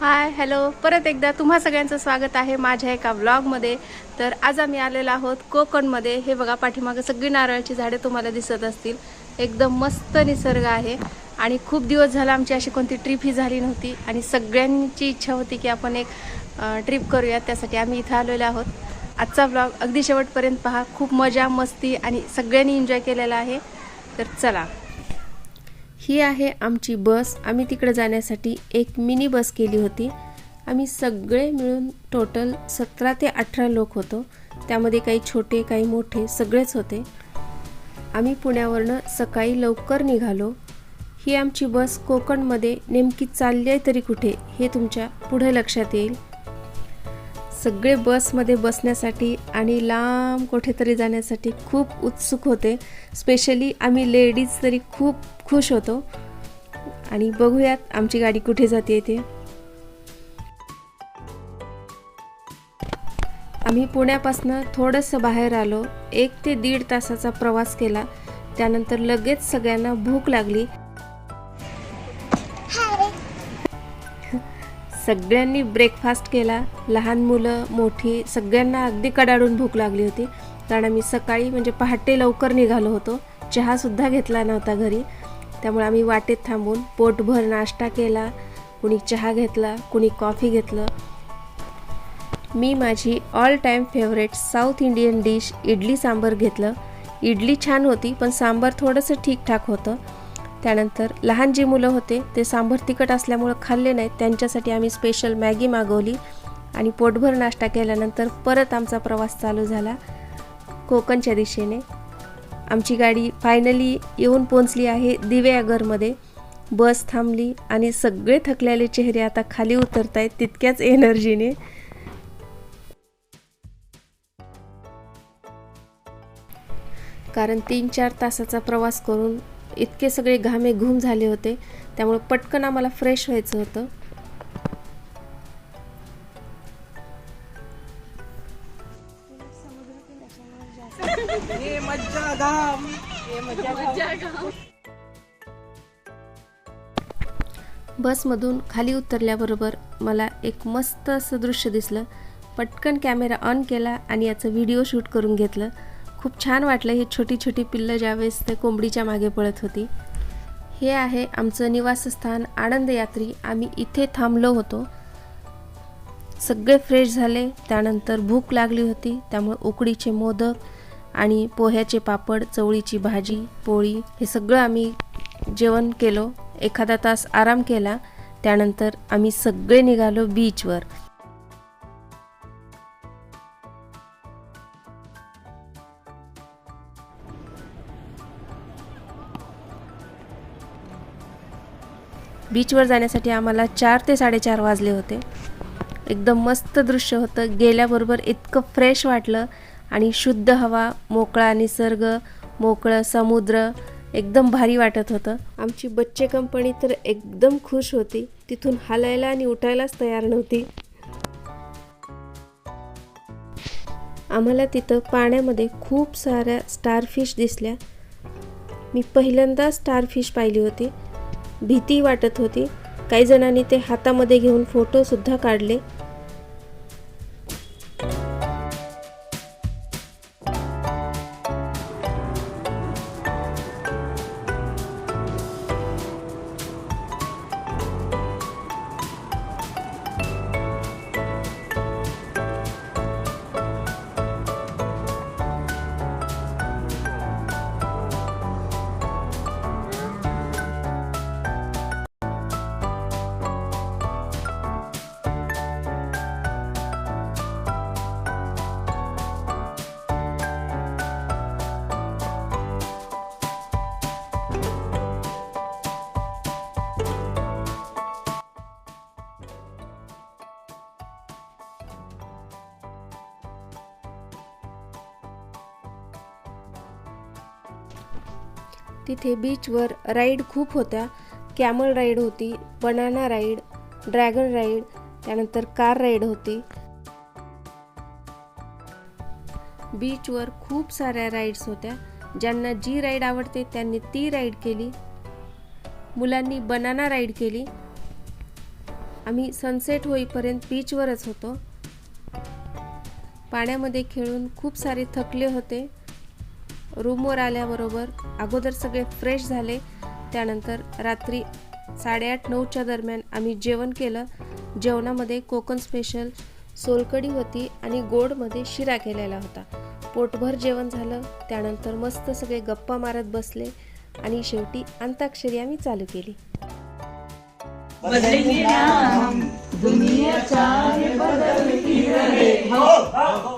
Hi hello परत एकदा तुम्हा सगळ्यांचं स्वागत आहे माझ्या एका व्लॉगमध्ये तर आज आम्ही आलेलो आहोत कोकणमध्ये. हे बघा पाठीमागं सगळी नारळाची झाडे तुम्हाला दिसत असतील. एकदम मस्त निसर्ग आहे. आणि खूप दिवस झाला आमची अशी कोणती ट्रिप ही झाली नव्हती. आणि सगळ्यांची इच्छा होती की आपण एक ट्रिप करूयात. त्यासाठी आम्ही इथं आलेलो आहोत. आजचा व्लॉग अगदी शेवटपर्यंत पहा. खूप मजा मस्ती आणि सगळ्यांनी एन्जॉय केलेला आहे. तर चला. ही आहे आमची बस. आम्ही तिकडे जाण्यासाठी एक मिनी बस केली होती. आम्ही सगळे मिळून टोटल सतरा ते अठरा लोक होतो. त्यामध्ये काही छोटे काही मोठे सगळेच होते. आम्ही पुण्यावरनं सकाळी लवकर निघालो. ही आमची बस कोकणमध्ये नेमकी चालली आहे तरी कुठे हे तुमच्यापुढे लक्षात येईल. सगळे बसमध्ये बसण्यासाठी आणि लांब कुठेतरी जाण्यासाठी खूप उत्सुक होते. स्पेशली आम्ही लेडीज तरी खूप खुश होतो. आणि बघूयात आमची गाडी कुठे जाते ते. आम्ही पुण्यापासून थोडंसं बाहेर आलो. एक ते दीड तासाचा प्रवास केला. त्यानंतर लगेच सगळ्यांना भूक लागली. सगळ्यांनी ब्रेकफास्ट केला. लहान मुलं मोठी सगळ्यांना अगदी कडाडून भूक लागली होती. कारण आम्ही सकाळी म्हणजे पहाटे लवकर निघालो होतो. चहासुद्धा घेतला नव्हता घरी. त्यामुळे आम्ही वाटेत थांबून पोटभर नाश्ता केला. कुणी चहा घेतला कुणी कॉफी घेतलं. मी माझी all time favourite south Indian dish idli sambar घेतलं. इडली छान होती पण सांबार थोडंसं ठीकठाक होतं. त्यानंतर लहान जी मुलं होते ते सांभर तिखट असल्यामुळं खाल्ले नाहीत. त्यांच्यासाठी आम्ही स्पेशल मॅगी मागवली आणि पोटभर नाश्ता केल्यानंतर परत आमचा प्रवास चालू झाला कोकणच्या दिशेने. आमची गाडी फायनली येऊन पोचली आहे दिव्यागरमध्ये बस थांबली आणि सगळे थकलेले चेहरे आता खाली उतरत आहेत तितक्याच एनर्जीने. कारण तीन चार तासाचा प्रवास करून इतके सगळे घामे घूम झाले होते त्यामुळे पटकन आम्हाला फ्रेश व्हायचं होतं. बसमधून खाली उतरल्याबरोबर मला एक मस्त असं दृश्य दिसलं. पटकन कॅमेरा ऑन केला आणि याचं व्हिडिओ शूट करून घेतलं. खूप छान वाटलं हे छोटी छोटी पिल्लं ज्यावेळेस ते कोंबडीच्या मागे पळत होती. हे आहे आमचं निवासस्थान आनंद यात्री. आम्ही इथे थांबलो होतो. सगळे फ्रेश झाले. त्यानंतर भूक लागली होती. त्यामुळे उकडीचे मोदक आणि पोह्याचे पापड चवळीची भाजी पोळी हे सगळं आम्ही जेवण केलो. एखादा तास आराम केला. त्यानंतर आम्ही सगळे निघालो बीचवर बीचवर जाण्यासाठी आम्हाला चार ते साडेचार वाजले होते. एकदम मस्त दृश्य होतं. गेल्याबरोबर इतकं फ्रेश वाटलं आणि शुद्ध हवा मोकळा निसर्ग मोकळं समुद्र एकदम भारी वाटत होतं. आमची बच्चे कंपनी तर एकदम खुश होती. तिथून हालायला आणि उठायलाच तयार नव्हती. आम्हाला तिथं पाण्यामध्ये खूप साऱ्या स्टारफिश दिसल्या. मी पहिल्यांदा स्टारफिश पाहिली होती. भीती वाटत होती. काही जणांनी ते हातामध्ये घेऊन फोटोसुद्धा काढले. तिथे बीचवर राईड खूप होत्या. कॅमल राईड होती बनाना राईड ड्रॅगन राईड त्यानंतर कार राईड होती. बीचवर खूप साऱ्या राईड्स होत्या. ज्यांना जी राईड आवडते त्यांनी ती राईड केली. मुलांनी बनाना राईड केली. आम्ही सनसेट होईपर्यंत बीचवरच होतो. पाण्यामध्ये खेळून खूप सारे थकले होते. रूमवर आल्याबरोबर अगोदर सगळे फ्रेश झाले. त्यानंतर रात्री साडेआठ नऊच्या दरम्यान आम्ही जेवण केलं. जेवणामध्ये कोकण स्पेशल सोलकडी होती आणि गोडमध्ये शिरा केलेला होता. पोटभर जेवण झालं. त्यानंतर मस्त सगळे गप्पा मारत बसले आणि शेवटी अंताक्षरी आम्ही चालू केली. हम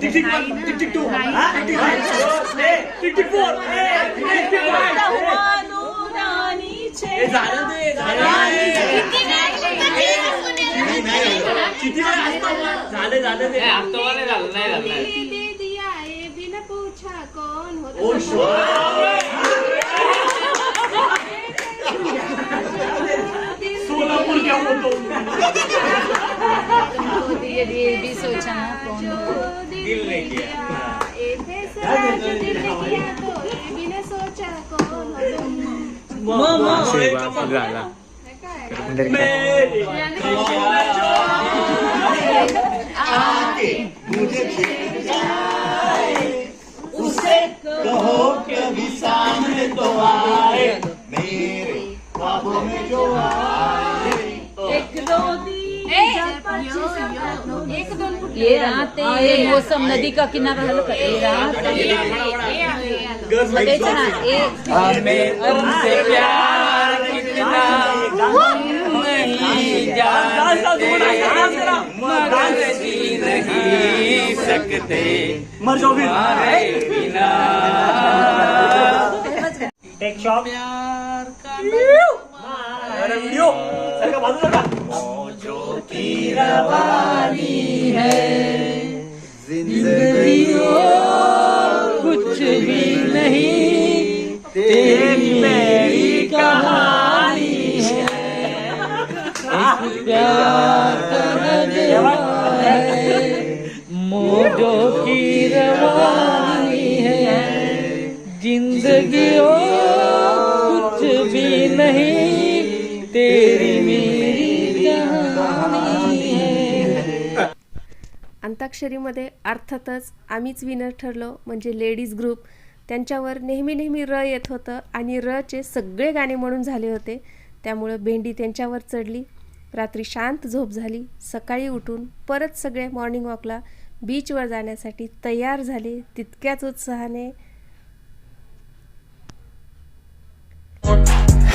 टिक ए, झालं झालं ते. किती वेळा असतं? झालं झालं दिया ये बिना पूछा कौन होता. किया तो ये बिना सोचा कौन हो तुम झाला है काय? मेरे आके मुझे छेड़ जाए उसे कहो कभी सामने तो आए। मेरे ख्वाबों में जो आए। ये रात हाँ, ये मौसम नदी का किनारा नहीं सकते टेक शॉप प्यार का वीडियो सर का बाजू सर Mirabai. अंताक्षरीमध्ये अर्थातच आम्हीच विनर ठरलो म्हणजे लेडीज ग्रुप त्यांच्यावर नेहमी नेहमी र येत होतं आणि रचे सगळे गाणे म्हणून झाले होते. त्यामुळं भेंडी त्यांच्यावर चढली. रात्री शांत झोप झाली. सकाळी उठून परत सगळे मॉर्निंग वॉकला बीचवर जाण्यासाठी तयार झाले. तितक्याच उत्साहाने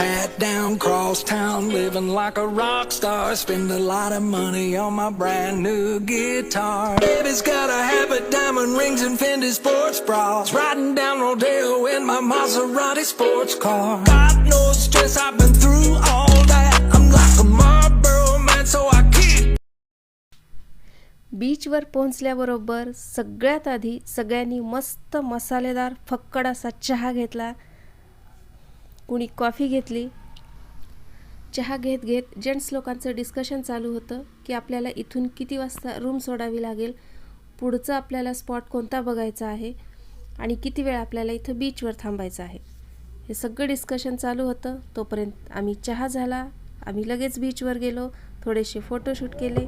Hat down, cross town, living like a rock star. Spend a lot of money on my brand new guitar. Baby's got a habit, diamond rings, and Fendi sports bras. Riding down Rodeo in my Maserati sports car. Got no stress, I've been through all that. I'm like a Marlboro man, so I keep. बीचवर पोहोचल्याबरोबर सगळ्यात आधी सगळ्यांनी मस्त मसालेदार फक्कड असा चहा घेतला कुणी कॉफी घेतली चहा घेत घेत जेंट्स लोकांचं डिस्कशन चालू होतं की आपल्याला इथून किती वाजता रूम सोडावी लागेल पुढचं आपल्याला स्पॉट कोणता बघायचा आहे आणि किती वेळ आपल्याला इथं बीचवर थांबायचं आहे. हे सगळं डिस्कशन चालू होतं. तोपर्यंत आम्ही चहा झाला. आम्ही लगेच बीचवर गेलो. थोडेसे फोटोशूट केले.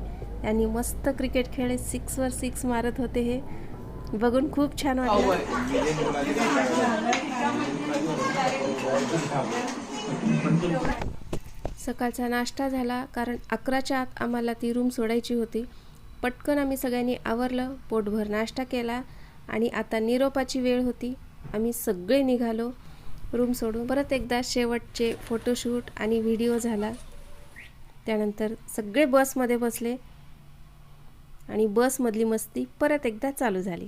आणि मस्त क्रिकेट खेळले सिक्सवर सिक्स मारत होते हे. बघून खूप छान वाटलं. सकाळचा नाश्ता झाला कारण अकराच्या आत आम्हाला ती रूम सोडायची होती. पटकन आम्ही सगळ्यांनी आवरलं पोटभर नाश्ता केला आणि आता निरोपाची वेळ होती. आम्ही सगळे निघालो रूम सोडून. परत एकदा शेवटचे फोटोशूट आणि व्हिडिओ झाला. त्यानंतर सगळे बसमध्ये बसले आणि बसमधली मस्ती परत एकदा चालू झाली.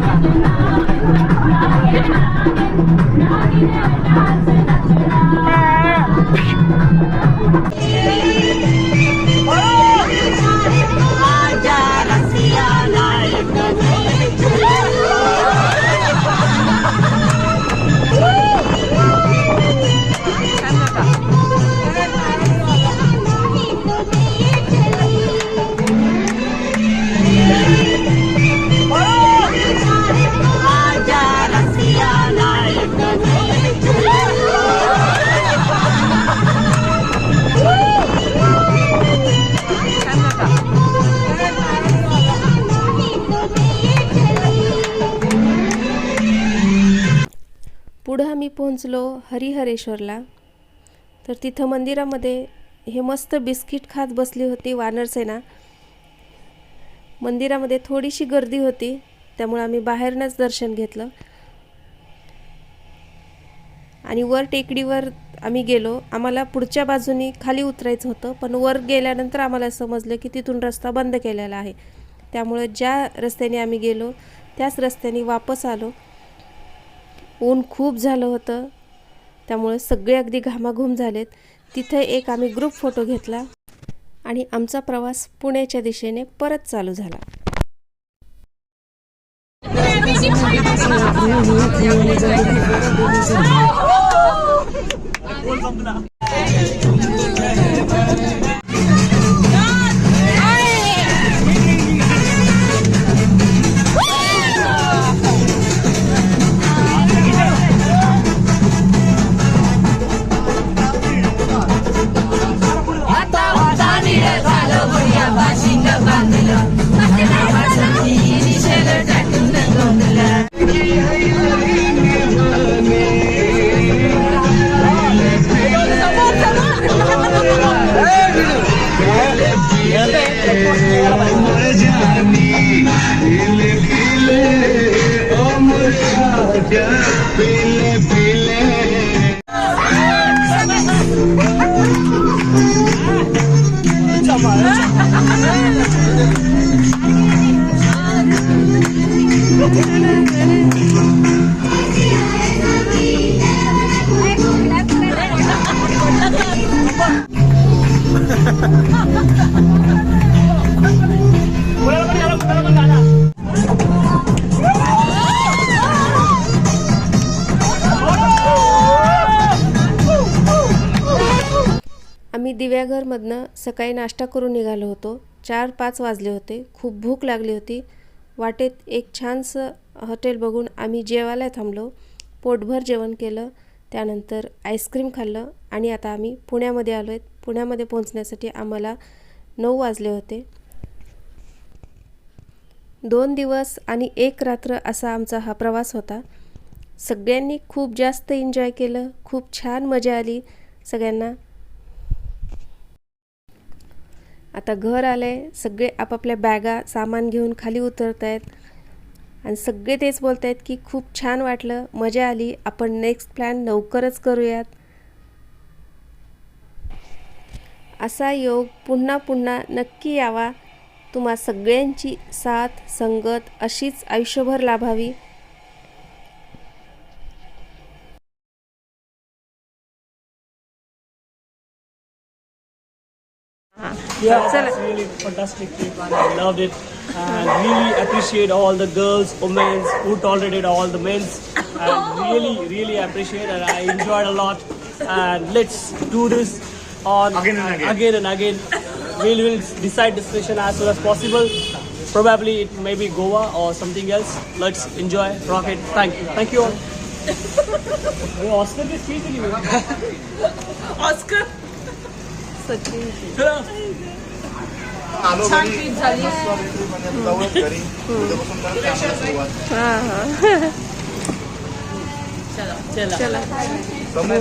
पुढं पोहोचलो हरिहरेश्वरला. तर तिथं मंदिरामध्ये हे मस्त बिस्किट खात बसली होती वानरसेना मंदिरामध्ये थोडीशी गर्दी होती त्यामुळे आम्ही बाहेरनंच दर्शन घेतलं. आणि वर टेकडीवर आम्ही गेलो. आम्हाला पुढच्या बाजूनी खाली उतरायचं होतं पण वर गेल्यानंतर आम्हाला समजलं की तिथून रस्ता बंद केलेला आहे. त्यामुळे ज्या रस्त्याने आम्ही गेलो त्याच रस्त्याने वापस आलो. ऊन खूप झालं होतं. त्यामुळे सगळे अगदी घामाघूम झालेत. तिथे एक आम्ही ग्रुप फोटो घेतला आणि आमचा प्रवास पुण्याच्या दिशेने परत चालू झाला. सकाळी नाश्ता करून निघालो होतो. चार पाच वाजले होते. खूप भूक लागली होती. वाटेत एक छानसं हॉटेल बघून आम्ही जेवायला थांबलो. पोटभर जेवण केलं. त्यानंतर आईस्क्रीम खाल्लं आणि आता आम्ही पुण्यामध्ये आलो आहेत. पुण्यामध्ये पोहोचण्यासाठी आम्हाला नऊ वाजले होते. दोन दिवस आणि एक रात्र असा आमचा हा प्रवास होता. सगळ्यांनी खूप जास्त एन्जॉय केलं. खूप छान मजा आली. सगळ्यांना आता घर आलंय सगळे आपापल्या बॅगा सामान घेऊन खाली उतरत आहेत आणि सगळे तेच बोलत आहेत की खूप छान वाटलं मजा आली आपण नेक्स्ट प्लॅन लवकरच करूयात. असा योग पुन्हा पुन्हा नक्की यावा. तुम्हा सगळ्यांची साथ संगत अशीच आयुष्यभर लाभावी. Yeah, Chalo. it's really fantastic trip and I loved it. And really appreciate all the girls, women who tolerated all the men. And really, really appreciate and I enjoyed a lot. And let's do this on Again and again. Again and again. We will decide destination as soon as possible. Probably it may be Goa or something else. Let's enjoy, rock it. Thank you. Thank you all. ये Oscar की speech नहीं Oscar आलो घरी जाऊच घरी. उद्यापासून परत हां हां. चला चला. समूह